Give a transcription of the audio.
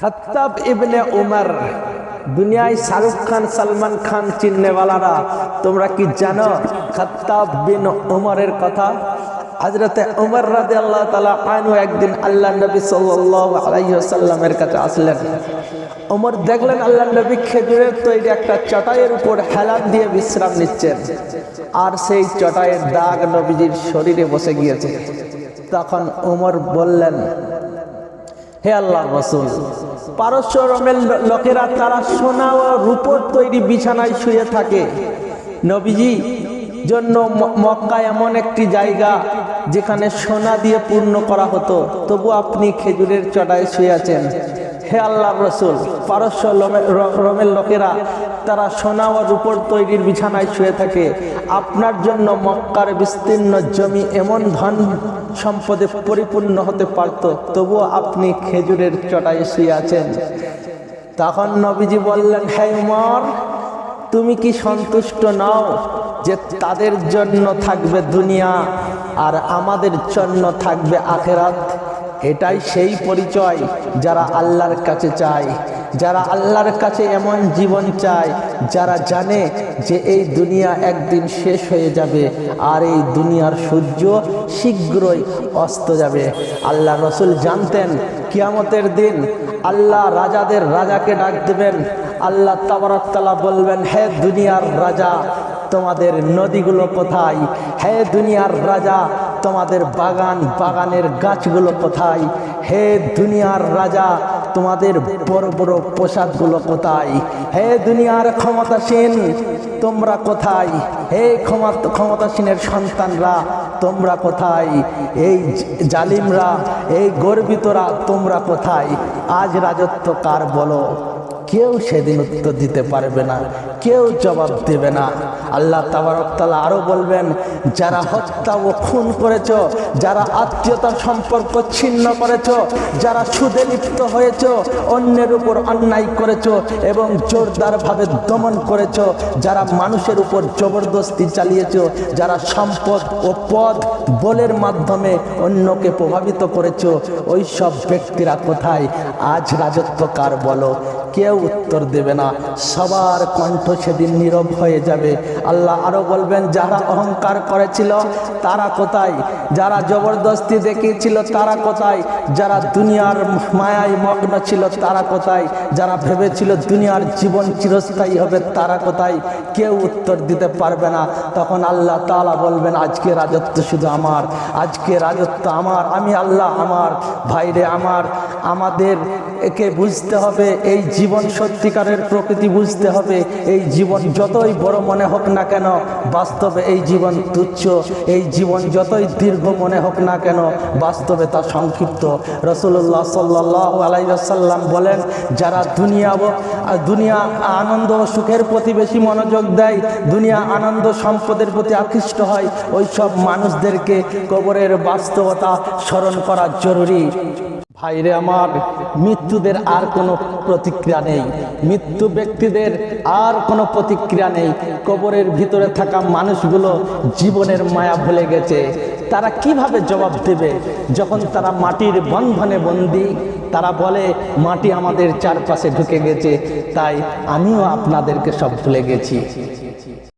খত্তাব ইবনে উমর, দুনিয়ায় শাহরুখ খান, সালমান খান, চিননেওয়ালারা, তোমরা কি জানো খত্তাব বিন উমরের কথা? হজরতে উমর রাজি আল্লাহ তালা আনু একদিন আল্লাহ নবী আলাইসাল্লামের কাছে আসলেন। ওমর দেখলেন আল্লাহ নবী খেজুরের তৈরি একটা চটাইয়ের উপর হেলান দিয়ে বিশ্রাম নিচ্ছেন। আর সেই চটাইয়ের দাগ নবীজির শরীরে বসে গিয়েছে। তখন ওমর বললেন হে আল্লাহ রসুল, পারস্য রমের লোকেরা তারা সোনা ও রূপর তৈরি বিছানায় শুয়ে থাকে। নবীজি জন্য মক্কা এমন একটি জায়গা যেখানে সোনা দিয়ে পূর্ণ করা হতো। তবু আপনি খেজুরের চটায় শুয়ে আছেন। হে আল্লাহ রসুল, পারস্য রমের লোকেরা, তারা সোনা ও রূপোর তৈরির বিছানায় শুয়ে থাকে। আপনার জন্য মক্কার বিস্তীর্ণ জমি এমন ধন সম্পদে পরিপূর্ণ হতে পারত, তবুও আপনি খেজুরের চটায় শুয়ে আছেন। তখন নবীজি বললেন, হে উমর, তুমি কি সন্তুষ্ট নাও যে তাদের জন্য থাকবে দুনিয়া আর আমাদের জন্য থাকবে আখেরাত? এটাই সেই পরিচয় যারা আল্লাহর কাছে চায়, যারা আল্লাহর কাছে এমন জীবন চায়, যারা জানে যে এই দুনিয়া একদিন শেষ হয়ে যাবে আর এই দুনিয়ার সূর্য শীঘ্রই অস্ত যাবে। আল্লাহ রসুল জানতেন, কিয়ামতের দিন আল্লাহ রাজাদের রাজাকে ডাক দেবেন। আল্লাহ তাবারকতালা বলবেন, হে দুনিয়ার রাজা, তোমাদের নদীগুলো কোথায়? হে দুনিয়ার রাজা তোমাদের বাগান, বাগানের গাছগুলো কোথায়? হে দুনিয়ার রাজা, তোমাদের বড় বড় পোশাকগুলো কোথায়? হে দুনিয়ার ক্ষমতাসীন, তোমরা কোথায়? হে ক্ষমতা ক্ষমতাসীনের সন্তানরা, তোমরা কোথায়? এই জালিমরা, এই গর্বিতরা, তোমরা কোথায়? আজ রাজত্ব কার বলো। কেউ সেদিন উত্তর দিতে পারবে না, কেউ জবাব দেবে না। আল্লাহ তাবারকতালা আরও বলবেন, যারা হত্যা ও খুন করেছ, যারা আত্মীয়তার সম্পর্ক ছিন্ন করেছ, যারা সুদে লিপ্ত হয়েছ, অন্যের উপর অন্যায় করেছ এবং জোরদারভাবে দমন করেছ, যারা মানুষের উপর জবরদস্তি চালিয়েছ, যারা সম্পদ ও পদ বলের মাধ্যমে অন্যকে প্রভাবিত করেছ ওই সব ব্যক্তিরা কোথায়? আজ রাজত্ব কার বলো কেউ উত্তর দেবে না। সবার কণ্ঠ সেদিন নীরব হয়ে যাবে। আল্লাহ আরও বলবেন, যারা অহংকার করেছিল, তারা কোথায়? যারা জবরদস্তি দেখিয়েছিল, তারা কোথায়? যারা দুনিয়ার মায়ায় মগ্ন ছিল, তারা কোথায়? যারা ভেবেছিল দুনিয়ার জীবন চিরস্থায়ী হবে, তারা কোথায়? কেউ উত্তর দিতে পারবে না। তখন আল্লাহ তাআলা বলবেন, আজকে রাজত্ব শুধু আমার, আজকে রাজত্ব আমার, আমি আল্লাহ আমার, ভাইরে আমার, আমাদের একে বুঝতে হবে, এই জীবন সত্যিকারের প্রকৃতি বুঝতে হবে। এই জীবন যতই বড় মনে হোক না কেন, বাস্তবে এই জীবন তুচ্ছ। এই জীবন যতই দীর্ঘ মনে হোক না কেন, বাস্তবে তা সংক্ষিপ্ত। রসুল্লাহ সাল্লাহ আলাইসাল্লাম বলেন, যারা দুনিয়া দুনিয়া আনন্দ ও সুখের প্রতি বেশি মনোযোগ দেয়, দুনিয়া আনন্দ সম্পদের প্রতি আকৃষ্ট হয়, ওই সব মানুষদেরকে কবরের বাস্তবতা স্মরণ করা জরুরি। ভাইরে আমার, মৃত্যুদের আর কোনো প্রতিক্রিয়া নেই। মৃত্যু ব্যক্তিদের আর কোনো প্রতিক্রিয়া নেই। কবরের ভিতরে থাকা মানুষগুলো জীবনের মায়া ভুলে গেছে। তারা কীভাবে জবাব দেবে? যখন তারা মাটির বন্ধনে বন্দি, তারা বলে, মাটি আমাদের চারপাশে ঢুকে গেছে। তাই আমিও আপনাদেরকে সব ভুলে গেছি।